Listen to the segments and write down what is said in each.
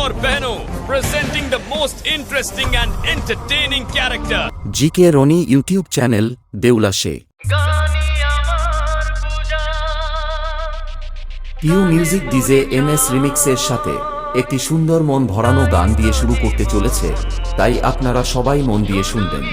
Senor Beno, presenting the most interesting and entertaining character. GK Roni YouTube channel Deula She Piu music DJ M S রিমিক্সের সাথে একটি সুন্দর মন ভরানো গান দিয়ে শুরু করতে চলেছে তাই আপনারা সবাই মন দিয়ে শুনবেন।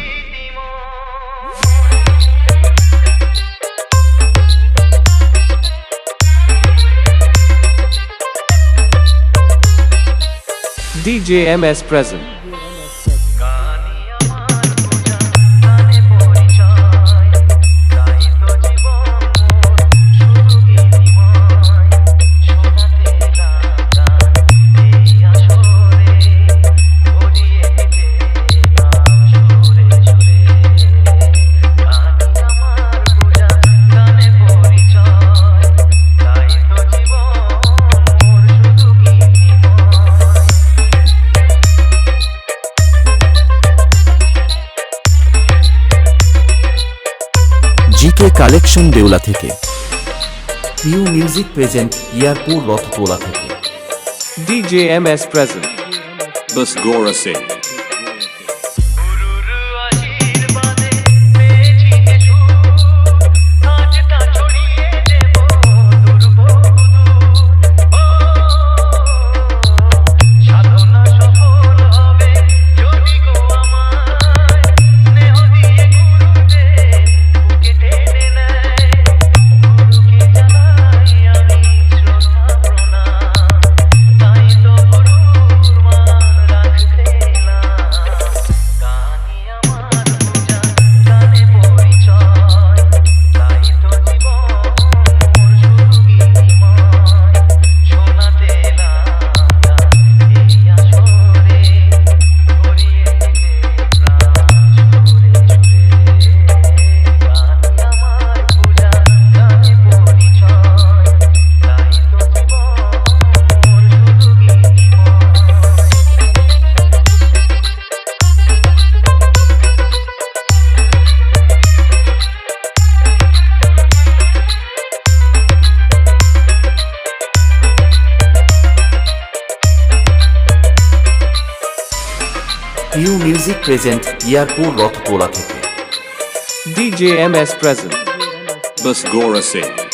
DJ MS present. Collection Deula থেকে পিউ মিউজিক প্রেজেন্ট ইয়ারপুর রথতোলা থেকে DJ MS present. Bus Gora Singh. Piu music present Yarpur Rathpola থেকে DJ M present. Present boss Gora এই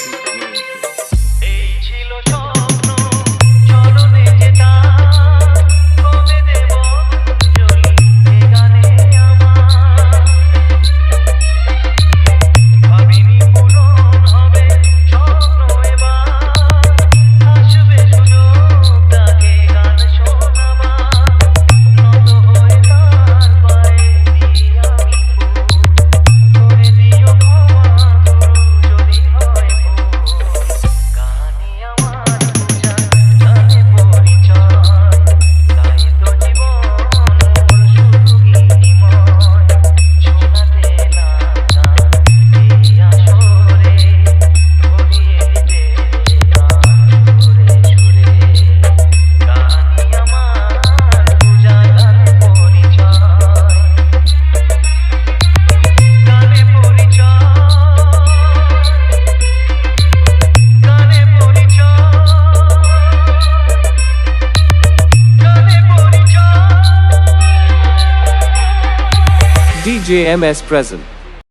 পরিচয় DJ MS present.